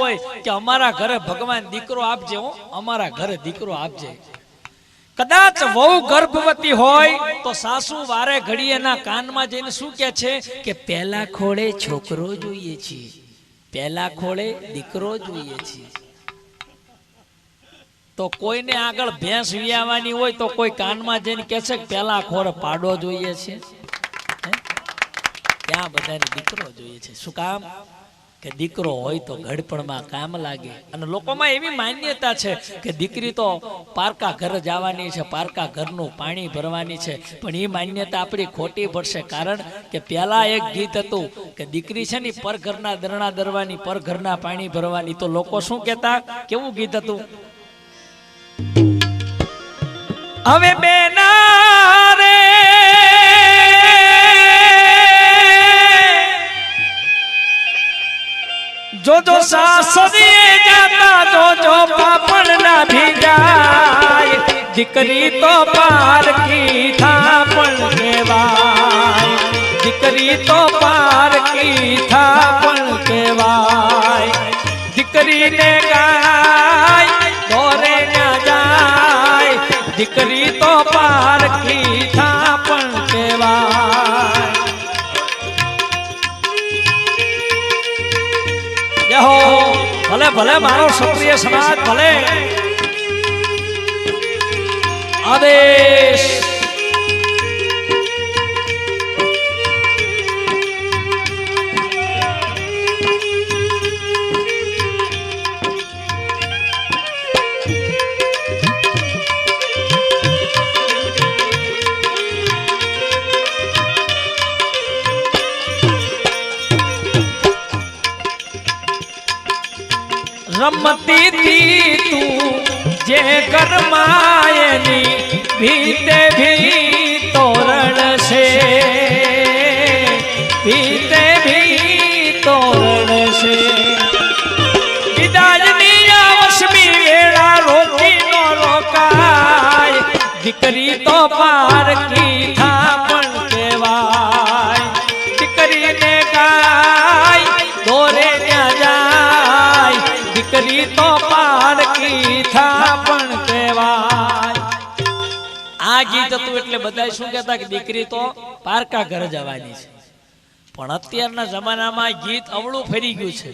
હોય કે અમારા ઘરે ભગવાન દીકરો આપજે હો, અમારા ઘરે દીકરો આપજે. કદાચ વહુ ગર્ભવતી હોય તો સાસુ વારે ઘડી એના કાનમાં જઈને શું કે છે? કે પહેલા ખોળે છોકરો જોઈએ છીએ પહેલા ખોળે દીકરો જોઈએ છીએ તો કોઈને આગળ ભેંસ વિયાવાની હોય તો કોઈ કાનમાં જઈને કહે છે કે પહેલા ખોળ પાડો જોઈએ છે. ત્યાં બધાને દીકરો જોઈએ છે. શું કામ? કે દીકરો હોય તો ઘડપણમાં કામ લાગે. અને લોકોમાં એવી માન્યતા છે કે દીકરી તો પારકા ઘર જવાની છે, પારકા ઘરનું પાણી ભરવાની છે. પણ એ માન્યતા આપણી ખોટી પડશે કારણ કે પહેલાં એક ગીત હતું કે દીકરી છે ને પર પરઘરના દરણા દરવાની પરઘરના પાણી ભરવાની. તો લોકો શું કહેતા? કેવું ગીત હતું? હવે બેના જો જો સાસરીએ જાતા, જો જો પાપણ ના ભીજાય. દીકરી તો પારકી થાપણ કહેવાય. દીકરી તો પારકી થાપણ કહેવાય. દીકરીને ભલે ભલે મારો ક્ષત્રિય સમાજ ભલે. આદેશ. દીકરી તો પારકી થાપણ કહેવાય. દીકરીને ગાય, દોરે ત્યાં જાય. દીકરી તો પારકી થાપણ કહેવાય. આ ગીત હતું એટલે બધા શું કહેતા કે દીકરી તો પારકા ઘર જવાની છે. પણ અત્યારના જમાનામાં ગીત અવળું ફરી ગયું છે.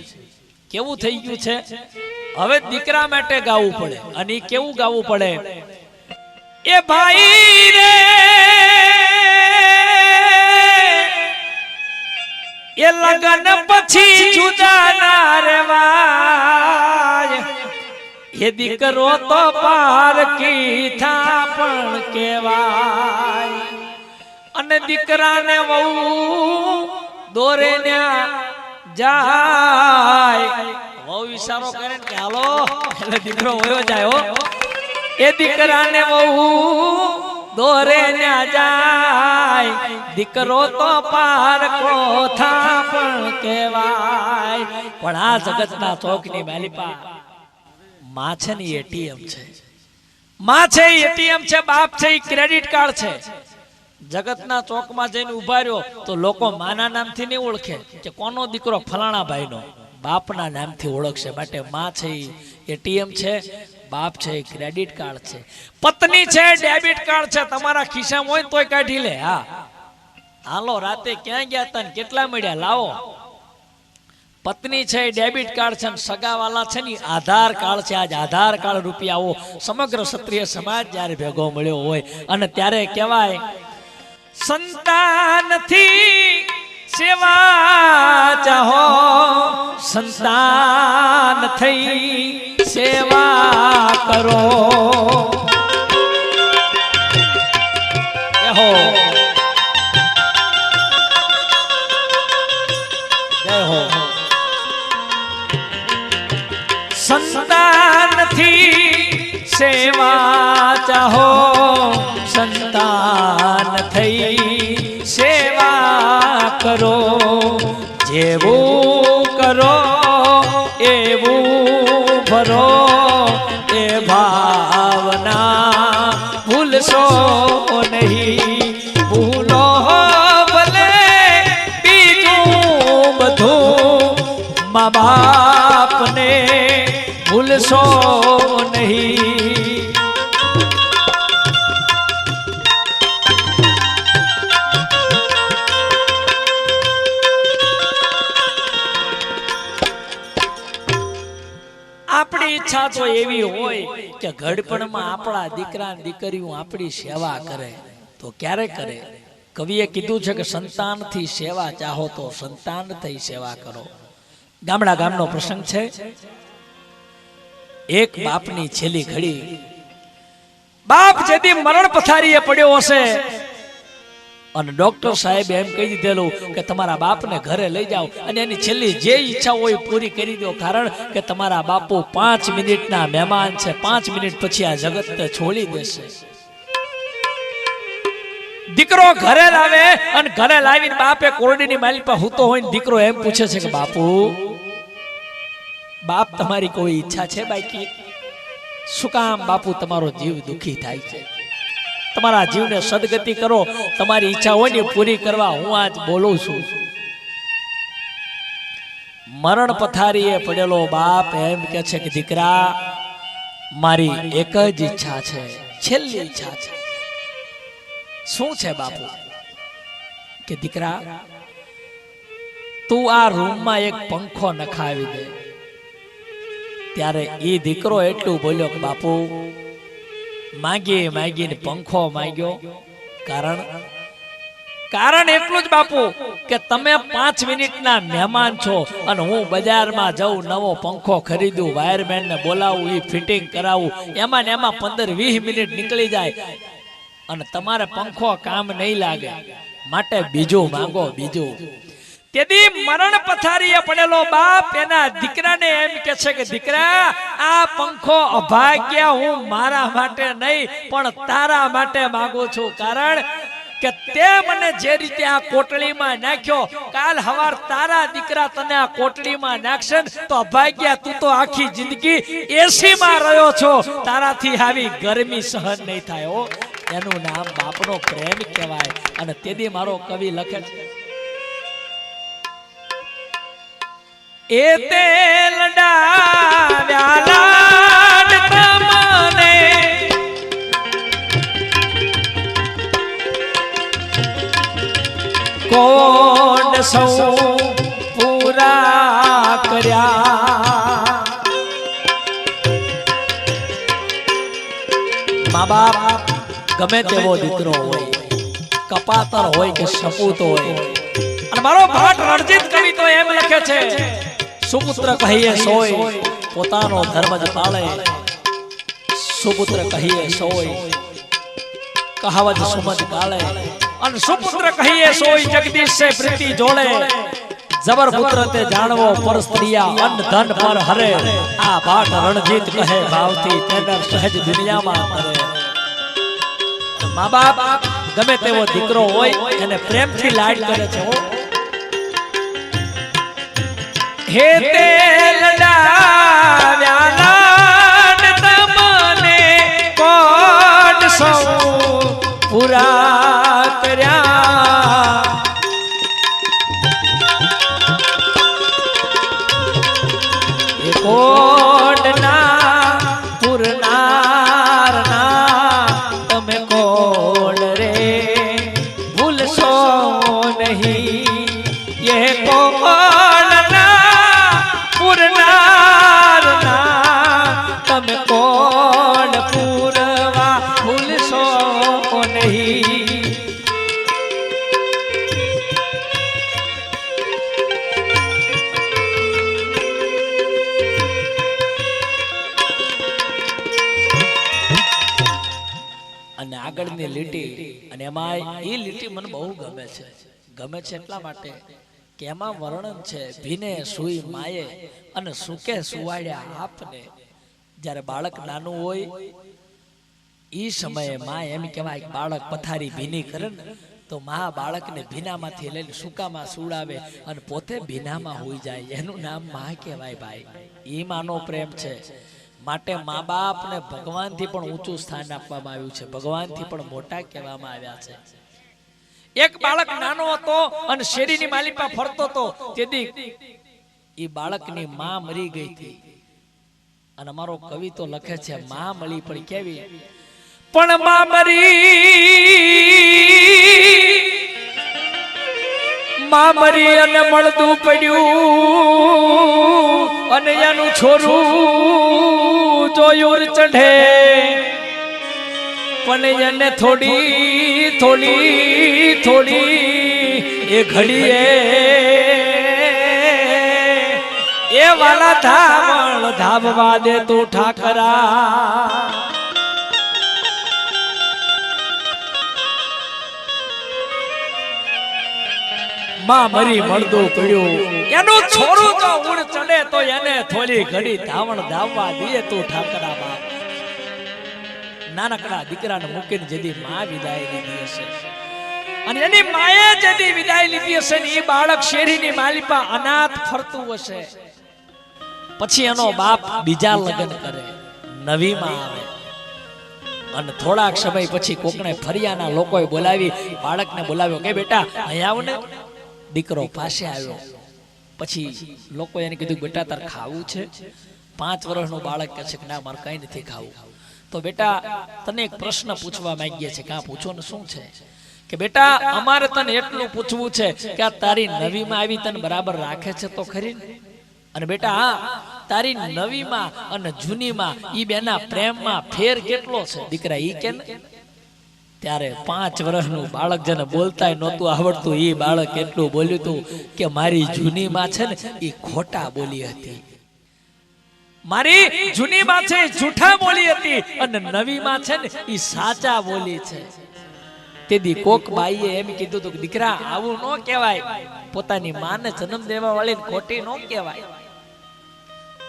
કેવું થઈ ગયું છે? હવે દીકરા માટે ગાવું પડે અને કેવું ગાવું પડે? એ ભાઈ રે, એ લગન પછી જુદા ના રેવાય. એ દીકરો તો પારકી થાપણ કેવાય અને દીકરાને વહુ દોરે ન્યા જાય. વહુ ઈશારો કરે કે હાલો, એટલે દીકરો વયો જાય હો. એ દીકરાને વહુ દોરે ને જાય. દીકરો તો પારકો થાપણ કહેવાય. પણ આ જગતના ચોકની બાલીપા માં છે ને એટીએમ છે. માં છે એટીએમ છે, બાપ છે એ ક્રેડિટ કાર્ડ છે. જગતના ચોકમાં જઈને ઊભા રહ્યો તો લોકો માના નામથી નહીં ઓળખે કે કોનો દીકરો ફલાણા ભાઈનો. બાપના નામથી ઓળખશે. માટે માં છે એટીએમ છે બાપ છે ક્રેડિટ કાર્ડ છે. પત્ની છે ડેબિટ કાર્ડ છે, તમારા ખિસ્સામાં હોય તોય કાઢી લે, હા. હાલો, રાતે ક્યાં ગયા હતા કેટલા મળ્યા? લાવો. પત્ની છે ડેબિટ કાર્ડ છે સગાવાલા છે ને આધાર કાર્ડ છે. આજ આધાર કાર્ડ રૂપિયાઓ સમગ્ર ક્ષત્રિય સમાજ જ્યારે ભેગો મળ્યો હોય અને ત્યારે કહેવાય, સંતાનથી સેવા ચાહો, સંતાન થઈ સેવા કરો. સંતાનથી સેવા ચાહો. સંતાન થઈ સેવા કરો. જેવું કરો એવું ભરો એ ભાવના ભૂલશો નહીં. ભૂલો ભલે બીજું બધું મા બાપને ભૂલશો નહીં. ઈચ્છા તો એવી હોય કે ઘડપણમાં આપણા દીકરા દીકરીઓ આપણી સેવા કરે. તો ક્યારે કરે? કવિએ કીધું છે કે સંતાનથી સેવા ચાહો તો સંતાનથી સેવા કરો. ગામડા ગામનો પ્રસંગ છે. એક બાપની છેલ્લી ઘડી. બાપ જેથી મરણ પથારીએ પડ્યો હશે. અને ડોક્ટર સાહેબ એમ કહી દીધેલું કે તમારા બાપને ઘરે લઈ જાઓ. અને એની છેલ્લી જે ઈચ્છા હોય પૂરી કરી દો. કારણ કે તમારા બાપુ પાંચ મિનિટના મહેમાન છે. પાંચ મિનિટ પછી આ જગતને છોડી દેશે. દીકરો ઘરે લાવે અને ઘરે લાવીને બાપે કોરડીની માલી પર હૂતો હોય દીકરો એમ પૂછે છે કે બાપુ, બાપ તમારી કોઈ ઈચ્છા છે બાકી? શું કામ બાપુ તમારો જીવ દુખી થાય છે? તમારા જીવને સદગતિ કરો. તમારી ઈચ્છા હોય ને પૂરી કરવા હું આજ બોલું છું. મરણ પથારીએ પડેલો બાપ એમ કે છે કે, દીકરા, મારી એક જ ઈચ્છા છે. છેલ્લી ઈચ્છા છે. શું છે બાપુ? કે, દીકરા, તું આ રૂમમાં એક પંખો નખાવી દે. ત્યારે એ દીકરો એટલું બોલ્યો કે, બાપુ માગી માગીને પંખો માંગ્યો. કારણ? કારણ એટલું જ બાપુ કે તમે પાંચ મિનિટના મહેમાન છો અને હું બજારમાં જઉં નવો પંખો ખરીદું વાયરમેન ને બોલાવું એ ફિટિંગ કરાવું. એમાં ને એમાં પંદર વીસ મિનિટ નીકળી જાય. અને તમારે પંખો કામ નહીં લાગે. માટે બીજું માંગો. બીજું. તેથી મરણ પથારીએ પડેલો બાપ એના દીકરાને એમ કે છે કે, દીકરા, આ પંખો અભાગ્ય હું મારા માટે નહીં, પણ તારા માટે માંગુ છું. કારણ કે તે મને જે રીતે આ કોટડીમાં નાખ્યો, કાલ હવાર તારા દીકરા તને આ કોટડીમાં નાખશે તો અભાગ્યા તું તો આખી જિંદગી એસી માં રહ્યો છો. તારાથી આવી ગરમી સહન નહીં થાય એનું નામ બાપનો પ્રેમ કહેવાય. અને તેદી મારો કવિ લખે છે એ તેલ ડાવ્યા તમને. કોણ સૌ પૂરા કર્યા? મા બાપ ગમે તેવો દીકરો હોય કપાતર હોય કે સપૂત હોય. અને મારો ભાટ રણજીત કવિ તો એમ લખે છે સુપુત્ર કહીએ સોય પોતાનો ધર્મ જ પાળે સુપુત્ર કહીએ સોય કહાવત સુમત કાળે અને સુપુત્ર કહીએ સોય જગદીશ સે પ્રીતિ જોડે જબર પુત્ર તે જાણવો પર સ્ત્રીયા અન્ન ધન પર હરે આ ભાટ રણજીત કહે ભાવથી તેનર સહેજ દુનિયામાં કરે મા બાપ ગમે તેવો દીકરો હોય એને પ્રેમથી લાડ કરે છે હો અને એમાં એ લીટી મને બહુ ગમે છે. ગમે છે એટલા માટે કે એમાં વર્ણન છે ભીને સુઈ માયે અને સુકે સુવાડ્યા આપને. જ્યારે બાળક નાનું હોય એ સમયે માં એમ કહેવાય બાળક પથારી ભીની કરે ને તો મા બાળકને ભીનામાંથી લઈને સુકામાં સુડાવે અને પોતે ભીનામાં હોઈ જાય. એનું નામ મા કહેવાય ભાઈ. એ માનો પ્રેમ છે. માટે મા બાપને ભગવાનથી પણ ઊંચું સ્થાન આપવામાં આવ્યું છે. ભગવાનથી પણ મોટા કહેવામાં આવ્યા છે. એક બાળક નાનો હતો અને શેરીની માલિકમાં ફરતો હતો. તેથી એ બાળકની માં મરી ગઈ હતી. અને અમારો કવિ તો લખે છે, માં મળી પણ કેવી? પણ માં મરી માં મરી અને મળતું પડ્યું અને એનું છોરું જોયું ચઢે. પણ એને થોડી થોડી થોડી એ ઘડીએ એ વાલા ધામણ ધામવા દે તું ઠાકરા. માં મરી મળતું પડ્યું. એનું છોડું તો ઉડ ચડે તો એને થોડી ઘડી ધાવણ ધાવવા દે તું ઠાકરા બાપ નાનકડા દીકરાને મૂકીને જેદી માં વિદાય લીધી હશે. અને એની માએ જેદી વિદાય લીધી હશે ને એ બાળક શેરીની માલિપા અનાથ ફરતું હશે. પછી એનો બાપ બીજા લગ્ન કરે. નવીમાં આવે. અને થોડાક સમય પછી કોકને ફરિયાના લોકોએ બોલાવી. બાળકને બોલાવ્યો કે બેટા અહીંયા આવ ને. દીકરો પાસે આવ્યો. પછી લોકોએ એને કીધું, બેટા, તાર ખાવું છે. પાંચ વર્ષનું બાળક કહે છે કે, ના, મારે કઈ નથી ખાવું. તો બેટા, તને એક પ્રશ્ન પૂછવા માંગીએ છે કે આ પૂછો ને શું છે? કે બેટા, અમારે તને એટલું પૂછવું છે કે આ તારી નવીમાં આવી તને બરાબર રાખે છે તો ખરી અને બેટા, હા, તારી નવીમાં અને જૂનીમાં ઈ બેના પ્રેમમાં ફેર કેટલો છે? દીકરા ઈ કે ત્યારે પાંચ વર્ષનું બાળક જેને બોલતાય નહોતું આવડતું એ બાળક એટલું બોલ્યું હતું કે મારી જૂની માં છે ને એ ખોટા બોલી હતી. મારી જૂની માં છે જૂઠા બોલી હતી અને નવી માં છે ને એ સાચા બોલી છે. તેથી કોક બાઈએ એમ કીધું હતું દીકરા, આવું ન કહેવાય. પોતાની માને જન્મ દેવા વાળી ખોટી ન કહેવાય.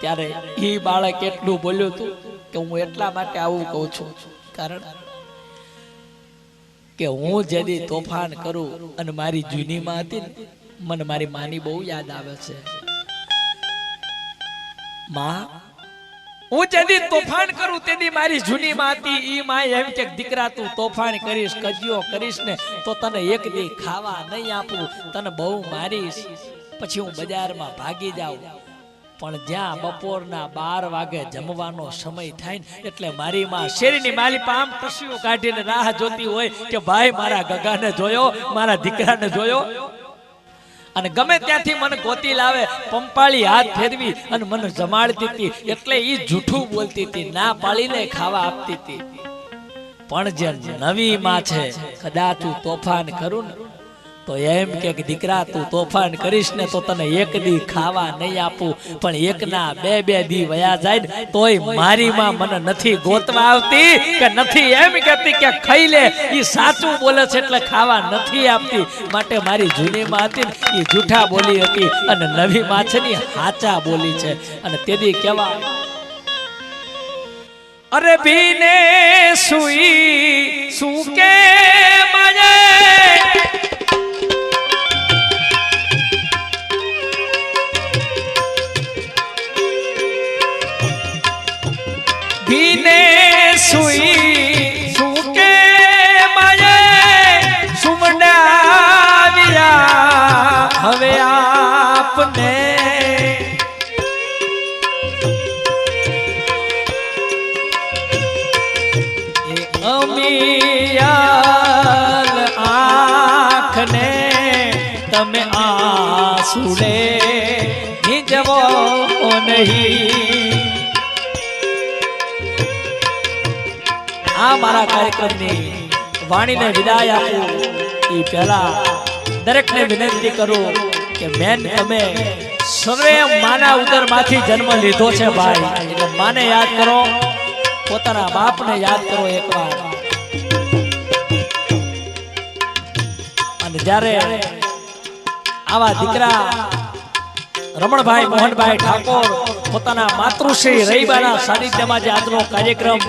ત્યારે એ બાળક એટલું બોલ્યું હતું કે, હું એટલા માટે આવું કહું છું. કારણ કે હું જેદી તોફાન કરું અને મારી જૂની માં હતી મને મારી માની બહુ યાદ આવે છે. માં, હું જેદી તોફાન કરું તેદી મારી જૂની માં હતી ઈ માં એમ કે, દીકરા, તું તોફાન કરીશ કજિયો કરીશ ને, તો તને એક દી ખાવા નહીં આપું, તને બહુ મારીશ, પછી હું બજારમાં ભાગી જાઉં. પણ જ્યાં બપોરના બાર વાગે જમવાનો સમય થાય ને એટલે મારી માં શેરીની માલી પામ પશુઓ કાઢીને રાહ જોતી હોય કે ભાઈ મારા ગગાને જોયો મારા દીકરાને જોયો. અને ગમે ત્યાંથી મને ગોતી લાવે પંપાળી હાથ ફેરવી અને મને જમાડતી હતી. એટલે એ જૂઠું બોલતી હતી ના પાળીને ખાવા આપતી હતી. પણ જે નવી માં છે કદાચ તોફાન કરું ને તો એમ કે દીકરા, તું તોફાન કરીશ ને તો તને એક દી ખાવા નહીં આપું, પણ એકના બે બે દી વયા જાય ને, તોય મારી માં મને નથી ગોતવા આવતી કે નથી એમ કહેતી કે ખાઈ લે. એ સાચું બોલે છે એટલે ખાવા નથી આપતી. માટે મારી જૂની માં હતી ને, ઈ જૂઠા બોલી હતી અને નવી માં છે ને હાચા બોલી છે. અને તેદી કેવા અરે ભીને સુઈ, શું કે સુઈ સુકે માયે સુમડાવ્યા હવે આપને અમિયાલ આંખને તમે આંસુડે નિજવો નહીં. મારા કાર્યક્રમની વાણીને વિદાય આપું. એ પહેલા દરેકને વિનંતી કરું કે બેન, તમે સર્વે માના ઉદરમાંથી જન્મ લીધો છે ભાઈ. એટલે માને યાદ કરો, પોતાના બાપને યાદ કરો એકવાર. અને જ્યારે આવા દીકરા રમણભાઈ, મોહનભાઈ ઠાકોર પોતાના માતૃશ્રી રહીબાના સાનિધ્યમાં જે આજનો કાર્યક્રમ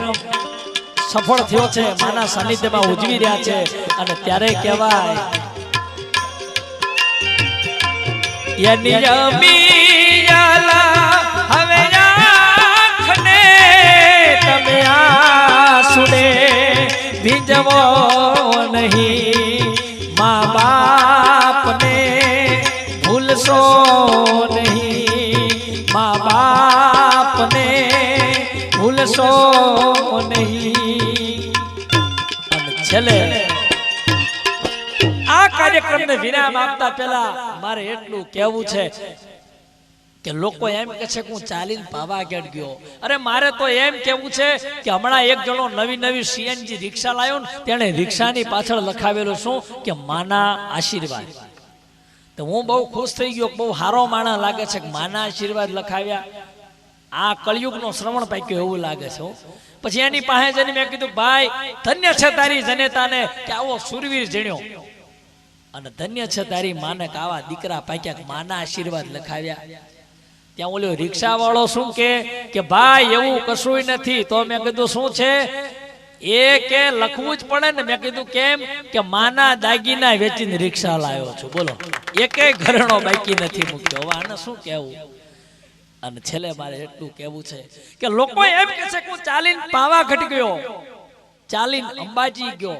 સફળ થયો છે, માના સાનિધ્યમાં ઉજવી રહ્યા છે અને ત્યારે કહેવાય, યની આંસુડે ભીંજવો નહીં. મા બાપને ભૂલશો નહીં. મા બાપને ભૂલશો નહીં. છેલ્લે આ કાર્યક્રમને વિરામ આપતા પહેલા મારે એટલું કહેવું છે કે લોકો એમ કે છે કે હું ચાલીને પાવાગઢ ગયો. અરે મારે તો એમ કેવું છે કે હમણાં એક જણો નવી નવી સીએનજી રિક્ષા લાવ્યો ને તેણે રિક્ષાની પાછળ લખાવેલું શું કે માના આશીર્વાદ. તો હું બહુ ખુશ થઈ ગયો બહુ સારો માણા લાગે છે કે માના આશીર્વાદ લખાવ્યા. આ કળિયુગનો શ્રવણ પાક્યો એવું લાગે છે હો. પછી એની પાસે જઈને મેં કીધું, ભાઈ, ધન્ય છે તારી જનેતાને કે આવો સુરવીર જણ્યો. અને ધન્ય છે તારી માને આવા દીકરા પાક્યા માના આશીર્વાદ લખાવ્યા. ત્યાં ઓલો રિક્ષા વાળો શું કે કે ભાઈ, એવું કશું નથી. તો મેં કીધું, શું છે? એ કે લખવું જ પડે ને. મેં કીધું, કેમ? કે માના દાગીના વેચીને રિક્ષા લાવ્યો છું. બોલો. એકે ઘરણો બાકી નથી મૂક્યો. આને શું કહેવું? અને છેલ્લે મારે એટલું કહેવું છે કે લોકો એમ કે છે કે હું ચાલીને પાવાગઢ ગયો ચાલીને અંબાજી ગયો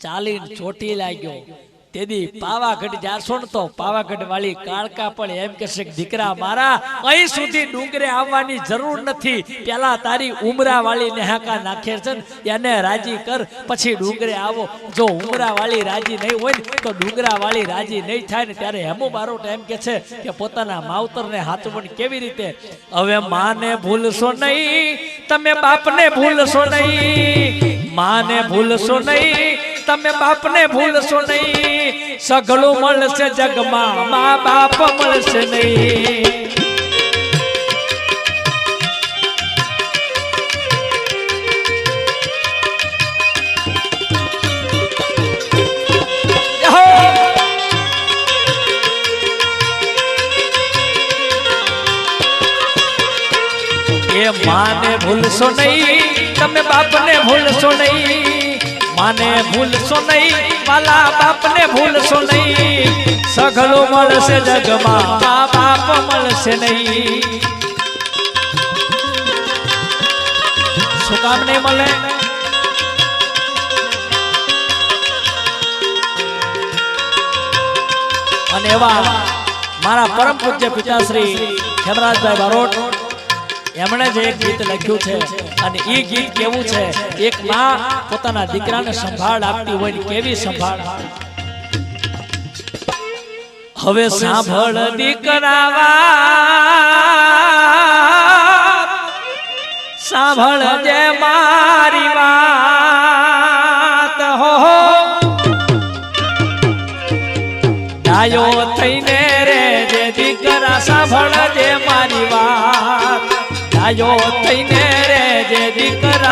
ચાલીને ચોટીલા ગયો તેદી પાવાગઢ જાશો ને તો પાવાગઢ વાળી કાળકા પણ એમ કહેશે દીકરા મારા, અહીં સુધી ડુંગરે આવવાની જરૂર નથી. પેલા તારી ઉમરા વાળી નેહાકા નાખે છે એને રાજી કર, પછી ડુંગરે આવો. જો ઉમરા વાળી રાજી નહીં હોય ને, તો ડુંગરા વાળી રાજી નહીં થાય ને, ત્યારે હેમુ બારોટ એમ કે છે કે પોતાના માવતરને હાથવણ કેવી રીતે? હવે માને ભૂલશો નહીં, તમે બાપને ભૂલશો નહીં. માને ભૂલશો નહીં, તમે બાપને ભૂલશો નહીં. સગળું મળશે જગમાં. મા બાપ મળશે નહીં. માને ભૂલશો નહીં. તમે બાપને ભૂલશો નહીં. માને ભૂલશો નહીં વાલા બાપને ભૂલશો નહીં સઘળું મળશે જગમાં મા બાપ મળશે નહીં શું કામ નહીં મળે અને એવા મારા પરમ પૂજ્ય પિતાશ્રી ખેમરાજભાઈ બારોટ એમણે જે એક ગીત લખ્યું છે અને એ ગીત કેવું છે? એક માં પોતાના દીકરાને સંભાળ આપતી હોય કેવી સંભાળ? હવે સાંભળ દીકરાવા. સાંભળ જે મારી વાત હો. ડાયો થઈને રે જે દીકરા સાંભળ જે મારી વાત. આયો થઈને રે જે દીકરા